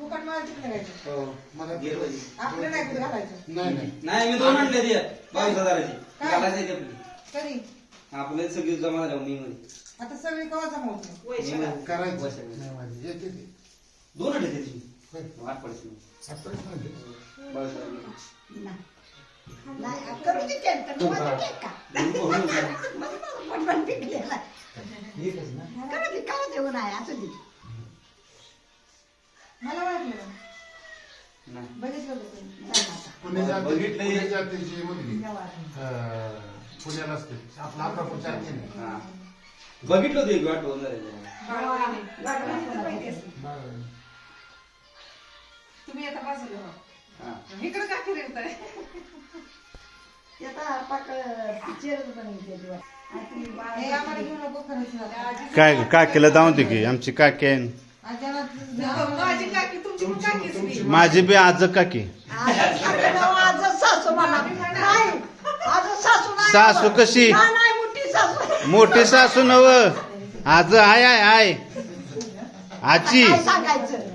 फुकट मला हो मला. आपलं नाही कुठे घालायचं नाही नाही नाही मी दोन आणले ते बावीस हजाराची काय? घालायचे ते आपली आपले सगळी जमा झाल्या मी मध्ये आता सगळी कवा जमा होते मी मध्ये. करायचं. नाही माझी येते ते दोन आणले त्याची होय. म्हणले. बावीस हजार नाही, करू दे का? माझं पण पिकलेलं आहे. करू दे, खाऊ देऊ नाही, असू दे. बघितलं होतं तुम्ही. नाही आता. पुणे जाते बघितलं हे. मुलगी पुण्याला असते आपला हा. होतं वाट होणार. तुम्ही आता बाजूला. हा इकडे का खरंच ना. काय काकीला जाऊन दे की आमची काकी आहे अचानक माझी काकी तुमची पण काकीच तुमची- मी. माझी बी आज काकी सासू म्हणा. नाही, आजच सासू नाही. सासू कशी? नाही, नाही, मोठी सासू. मोठी सासू नव आज आय आय आय आजी काय सांगायचं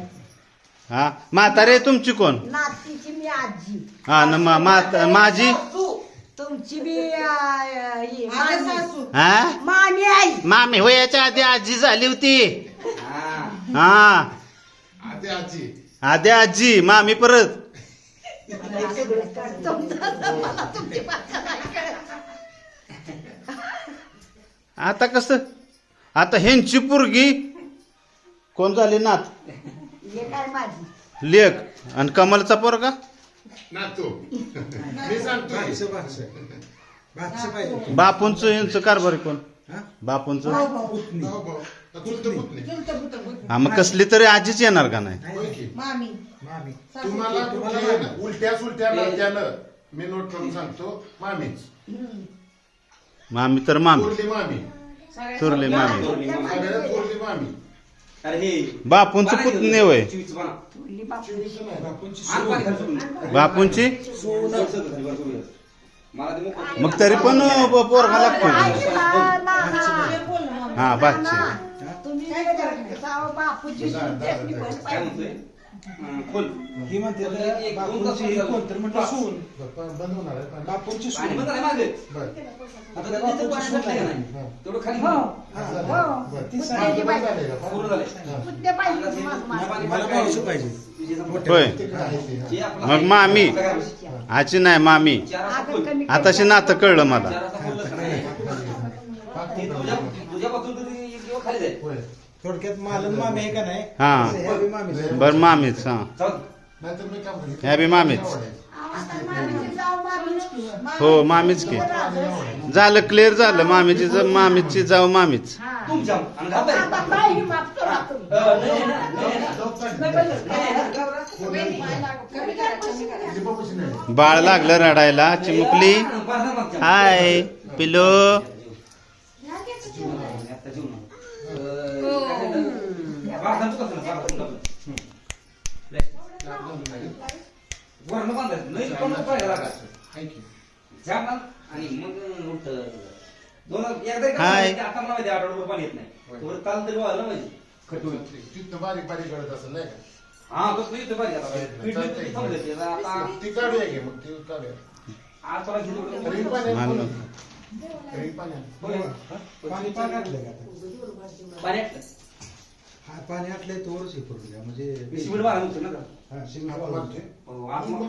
हा म्हातारे तुमची कोण नातीची मी आजी हा न मा- मा- माझी सासू. तुमची बी आ, ही, आता मामी. सासू हा मामी आई मामी होयाच्या आधी आजी झाली होती हा. आते आजी. आधी आजी मामी परत. आता कस? आता ह्यांची पोरगी कोण झाली नात? हे लेख. आणि कमलचा पोरगा? ना तू. मी सांगतो. बापूंच यांचं कारभारी कोण? बापूंच? चुलतं पुतणे. चुलतं पुतं पुतं. हा मग कसली तरी आजीच येणार का नाही? होय की. मामी. सासू. तुम्हाला कुठली उलट्या नात्यानं मी नोट करून सांगतो मामीच. मामी तर मामी. मामी. चुरली मामी. सगळ्यात मामी. अरे हे बापूंचं पुतणे वय चिवीचं पाना. तुली बापू. चिवीचं नाही. आण पाणी खाली सोडून. बापूंची. मला ते मोकळं- मग तरी पण पोरगा लागतो. हे मामी. हा तुम्ही बापूची काय. म्हणतोय हा, खोल ही म्हणते एक- एक- दोन तास बापूंची झालं. कोणतर म्हटलं सून बरं, बंद होणार आहे पाणी. बापूंची पाणी सून बंद आहे मागे बरं. आता ते तिथं पाणी साठलंय का नाही हा. तेवढं खाली हो. असं झालं. हो. बरं. ती माझं सांगायची बंद बाई. झालंय का? पूर्ण झाले हा. पुतणे पाहिजे माझं माझं. मला पाऊस पाहिजे. होय तिकडं आहे ते, हा. जे आपलं मग मामी. आजी नाही मामी आताशी नातं कळलं मला चार असा खोल लसण आहे. पाच ते मिनिटं. तुझ्या तुझ्यापासून तर ते एक दिवस खाली जाईल होय. थोडक्यात मालन मामी आहे का नाही हा. तसं ह्या बी मामीच आहे. बर मामीच हा चल नाहीतर मी काय म्हणतो, ह्या बी मामीच. जाऊ. हो मामीच की झालं क्लिअर झालं मामीची ज- मामीची जाऊ मामीच हा. तुमच्या आणि. अ, नाही, नाही, नाही, नाही. जाऊ नाही. बाळ लागलं रडायला चिमुकली. हाय पिलो आणि मग उठ. दोन एकदा आता मला माहिती आहे, आठवड्याभर पाणी येत नाही. थोडं ताल तरी व्हायला पाहिजे. खटून तिथं बारीक बारीक गळत असेल नाही का? हा तो तू इथं पाहिजे आता. ते. काढूया की मग ती काढूया. आज थोडा घेतो. पाण्यात. हा पाणी आटलंय तोवरच हे द्या म्हणजे मारा नुसतं ना का? हा. हो, आत- मग.